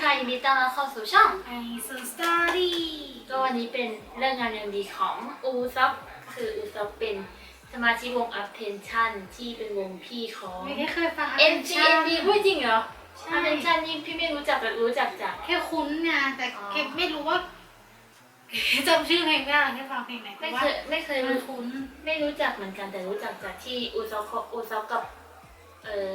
ค่ะยินดีต้อนรับเข้าสู่ช่องไอซูสตอรี่ก็วันนี้เป็นเรื่องงานยังดีของอูซับคืออูซับเป็นสมาชิกวง Attention ที่เป็นวงพี่ของ ไม่ได้เคยฟัง NGND พูดจริงเหรอ ใช่ Attention นี่พี่ไม่รู้จักแต่รู้จักจาก แค่คุ้นไงแต่อ๋อแค่ไม่รู้ว่าจำชื่อเพลงได้แค่ฟังเพลงไหนแต่ไม่ว่าเคยไม่เคยมันรู้คุ้น ไม่รู้จักเหมือนกันแต่รู้จักจากที่อูซับเขาอูซับกับ เออ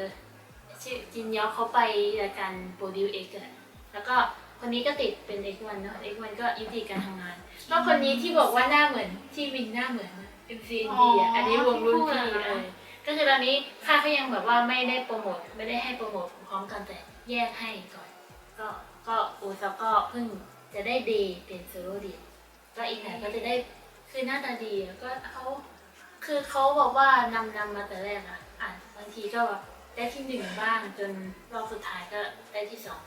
ชื่อจินยอเขาไปรายการโปรดิวเอ็กอะ แล้วก็คนนี้ก็ติดเป็น X1 เนอะ X1 ก็ยุติการทำงาน ก็คนนี้ที่บอกว่าหน้าเหมือนที่วินหน้าเหมือน MCND อะอันนี้วงรุ่นพี่เออก็คือตอนนี้ค่ายเขายังแบบว่าไม่ได้โปรโมทไม่ได้ให้โปรโมทพร้อมกันแต่แยกให้ก่อน ก็ก็อูซับก็เพิ่งจะได้เดย์เป็นโซโล่เดียวก็อีกหน่อยก็จะได้คือหน้าตาดีอะก็เขาคือเขาบอกว่านำนำมาแต่แรกอะอะบางทีก็แบบได้ที่หนึ่งบ้างจนรอบสุดท้ายก็ได้ที่สอง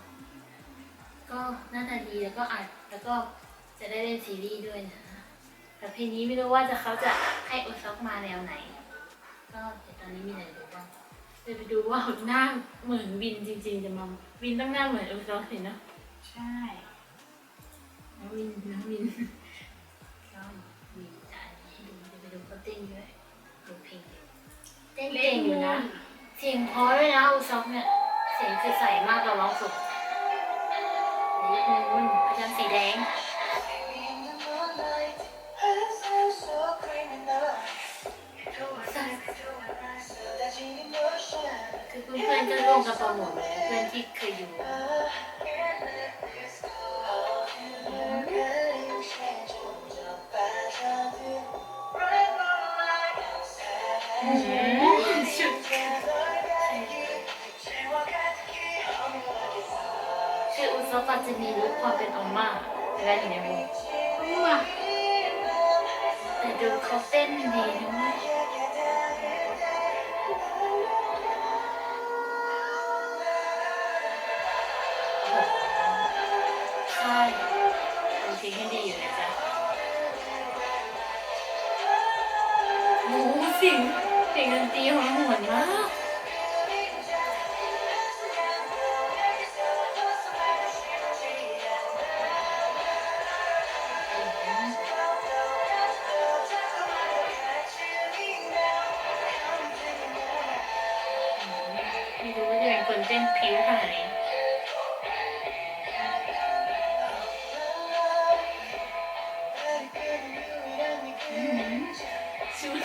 ก็หน้าตาดีแล้วก็อัดแล้วก็จะได้เล่นซีรีส์ด้วยนะแต่เพลงนี้ไม่รู้ว่าจะเขาจะให้อุซอกมาแนวไหน ก็เดี๋ยวตอนนี้มีอะไรดูบ้างเดี๋ยวไปดูว่าหน้าเหมือนวินจริงๆจะมาวินต้องหน้าเหมือนอุซอกเห็นเนอะใช่น้องวินน้องวินก็วินจะอันนี้ให้ดูเดี๋ยวไปดูเขาเต้นด้วยดูเพลงเต้นเก่งอยู่นะเสียงเพราะด้วยนะอุซอกเนี่ยเสียงคือใสมากเราร้องสุด นิดนึงมันพยัญชนะสีแดง คือเพื่อนๆก็ร่วมกันโปรโมทเพื่อนที่เคยอยู่ชุ คืออุซบะจะมีลุคความเป็นออมมาเวลาอยู่ในวงคุ้นว่ะแต่ดูเขาเต้นดีนะใช่ดูเพลงให้ดีอยู่นะจ๊ะโอ้โหเสียงเสียงดนตรีของหวนมาก เต้นผิวขนาดไหนชุด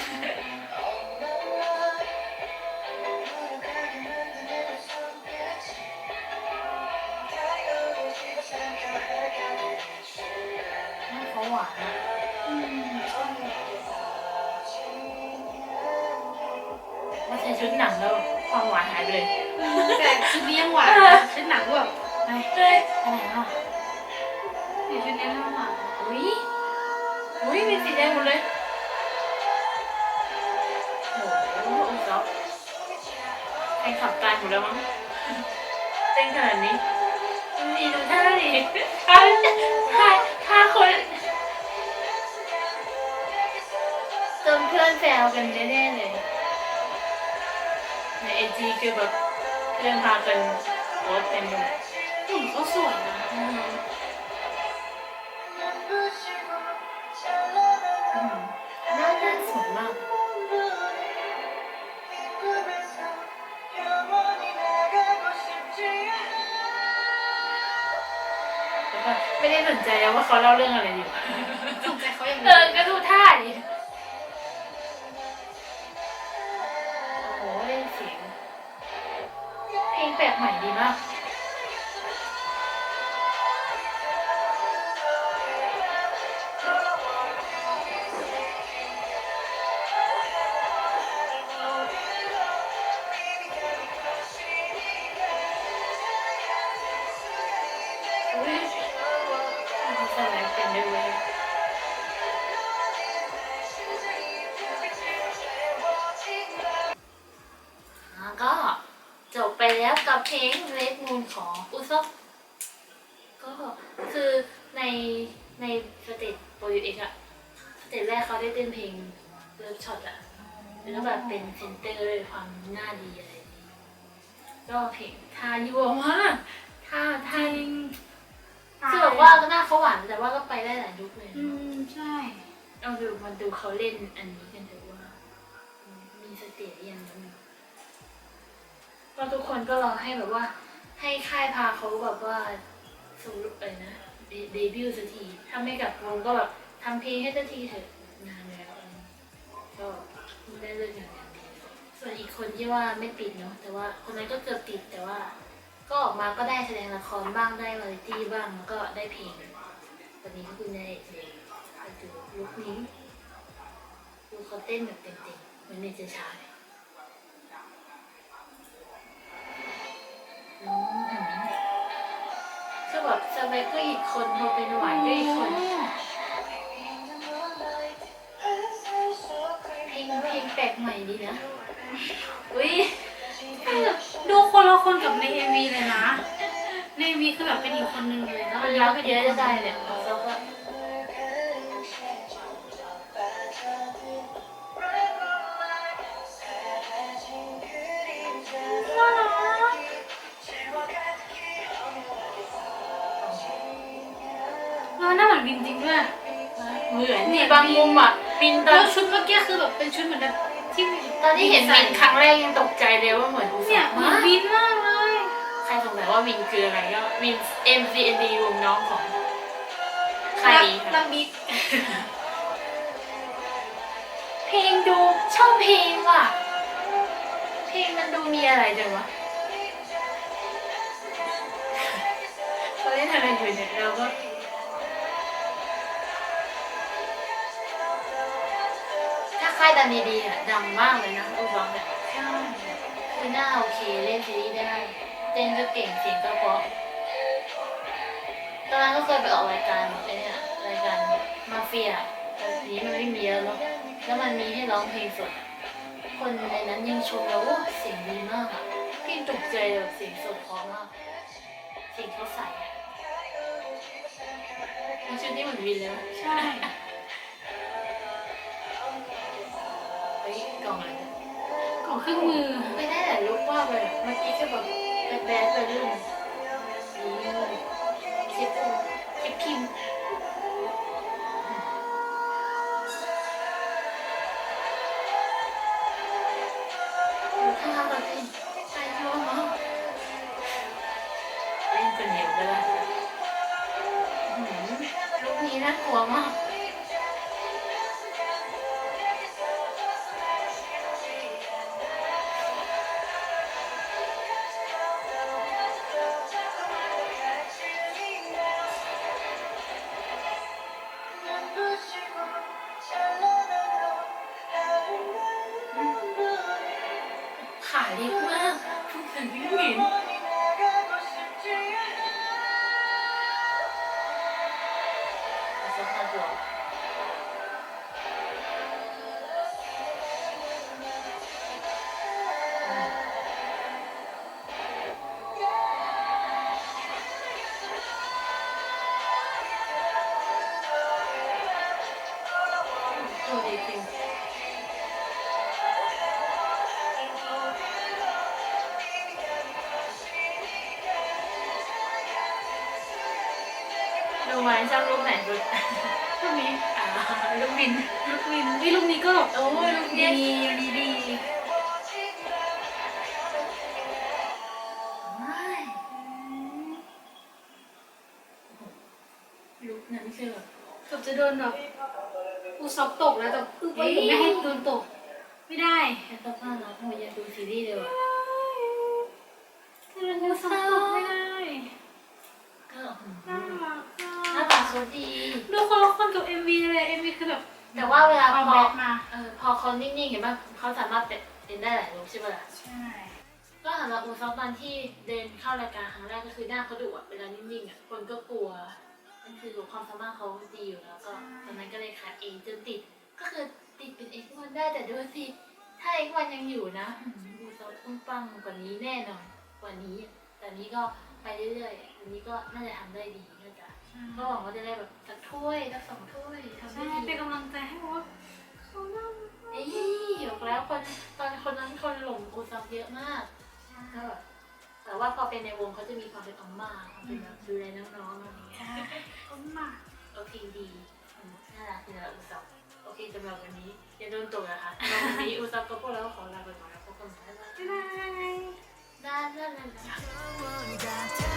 เขาหวานอะอืมว่าใส่ชุดหนังแล้วความหวานหายไปเลย แต่ชุดนี้ยังหวานนะชุดหนังก็แบบไอ้เฮ้ยอะไรอะเนี่ยชุดนี้ยังหวานอุ้ยอุ้ยเป็นสีแดงหมดเลยโอ้โหอุ้ยจ๊อบใครขับตายหมดแล้วมั้งเต้นขนาดนี้มีดูท่าดิท่าท่าท่าคนจนเพื่อนแซวกันแน่ๆเลยในไอจีคือแบบ เพื่อนพากันโพสต์เต็มไปหมดหุ่นเขาสวยนะหน้าหน้าสวยมากไม่ได้สนใจแล้วว่าเขาเล่าเรื่องอะไรอยู่อะ แปลกใหม่ดีมากอุ้ย แล้วกับเพลง Red Moon ของอุซบก็คือในในสเตจโปรยูเอกอะสเตจแรกเขาได้เต้นเพลงเลิฟช็อตอะแล้วแบบเป็นเซนเตอร์เลยความหน้าดีอะไรอย่างงี้ก็เพลงท่ายั่วมากถ้าจถ้าริงคือแบบว่าหน้าเขาหวานแต่ว่าก็ไปได้หลายลุกเลยอืมใช่เอาดูมันดูเขาเล่นอันนี้กันดูว่ามีสติหรือยังนั้นก็ ทุกคนก็รอให้แบบว่า ให้ค่ายพาเขาแบบว่าสูรุเอ้ยนะเดบิวต์สักทีถ้าไม่กลับวงก็แบบทำเพลงให้สักทีเถอะนานแล้วอะไรอย่างเงี้ยก็ได้เลิกงานอย่างดีส่วนอีกคนที่ว่าไม่ปิดเนาะแต่ว่าคนนั้นก็เกือบปิดแต่ว่า ก็ออกมาก็ได้แสดงละครบ้างได้วาไรตี้บ้างแล้วก็ได้เพลงวันนี้ก็คือได้เพลงไปดูลุคนี้ดูเขาเต้นแบบเต็มๆเหมือนในเจชาเลยอืม คือแบบสเปคก็อีกคนพอเป็นหวานก็อีกคนเพลงเพลงแปลกใหม่ดีนะ อุ้ยดูคนละคนกับในเอ็มวีเลยนะ ในเอ็มวีคือแบบเป็นอีกคนนึงเลยแล้วมันนรักป็นเยกอะคจะนได้นึงเลย มือนวินจริงด้วยเหมือนนี่บางมุมอะมินตอแล้นวชุดเมื่อกี้คือแบบเป็นชุดเหมือนแบบที่ตอนที่เห็นมินครั้งแรกยังตกใจเลยว่าเหมือนอุเนี่สายเหมือนมากวินมากเลยใครสงสัยว่ามินคืออะไรก็มิน M C N D วงน้องของค่ายนี้รัค่ะกบิ๊กเพลงดูชอบเพลงว่ะ เพลงมันดูมีอะไรจังวะเขาเล่นอะไรอยู่เนี่ยเราก็ ค่ายดันดีๆอะดังมากเลยนะอุบองเนี่ยคือหน้าโอเคเล่นซีรีส์ได้ เต้นก็เก่งเสียงก็เพราะตอนนั้นก็เคยไปออกรายการไอ้เนี่ยรายการมาเฟียแต่ทีนี้มันไม่มีแล้วเนาะแล้วมันมีให้ร้องเพลงสด คนในนั้นยังชมแล้วว่าเสียงดีมากอะพี่ตกใจแบบเสียงสดเพราะมากเสียงเขาใสอะชุดนี้เหมือนวินเลยนะใช่ กล่องอะไรของเครื่องมือไม่ได้แต่ลุกว่าเลยเมื่อกี้ก็แบบแบดแบดไปเรื่องดีเลยคลิปคลิปพิมพ์ดูท่าเราสิใจเยอะมากเล่นคนเดียวก็ได้ลุกนี้น่ากลัวมาก ขาเล็กมา ดูไหมชอบรูปไหนสุดรูปนี้อ่ารูปบินลูกวินวิรูปนี้ก็แบบโอ้ยรูปดีเนี้ดีดีรูปนั้นคือแบบเกือบจะโดนแบบอูซอกตกแล้วแต่อึ้งไว้อยู่ไม่ให้โดนตก ไม่ได้แค่สภาพเราโอ้ยอยากดูซีรีส์เลยว่ะคืออูซอกตกไม่ได้ก็ เขาดี ดูคนละคนกับ MV เลย MV คือแบบแต่ว่าเวลาเอาพอแบ็คมา เออพอเขานิ่งๆเห็นป่ะเขาสามารถเป็นได้หลายรูปใช่ป่ะล่ะใช่ ก็สำหรับอูซอฟตอนที่เดินเข้ารายการครั้งแรกก็คือหน้าเขาดุอะเวลานิ่งๆอะคนก็กลัว มันคือความสามารถเขาดีอยู่แล้วก็ตอนนั้นก็เลยคัดเองจนติด ก็คือติดเป็นเอ็กวันได้แต่ดูสิถ้าเอ็กวันยังอยู่นะอืมอูซอฟต้องปังกว่านี้แน่นอนกว่านี้ แต่นี้ก็ไปเรื่อยๆอันนี้ก็น่าจะทำได้ดีน่าจะ ก็หวังว่าจะได้แบบสักถ้วยสักสองถ้วยทำได้ดีเป็นกำลังใจให้เพรว่าเขาน่ารักมากอ้ยยกแล้วคนตอนคนนั้นคนหลงอูซังเยอะมากก็แแต่ว่าพอเป็นในวงเขาจะมีความเป็นอมมาความเป็นแบบดูแลน้องๆอะไรอย่างเงี้ย เขาหมาโอเคดีน่ารักน่ารักอุซับโอเคสำหรับวันนี้อย่าโดนตกนะคะวันนี้อุซับก็บพวกเราขอลาไปก่อนแล้วพบกันใหม่บ๊ายบาย บ๊ายบายแล้านนั้นะ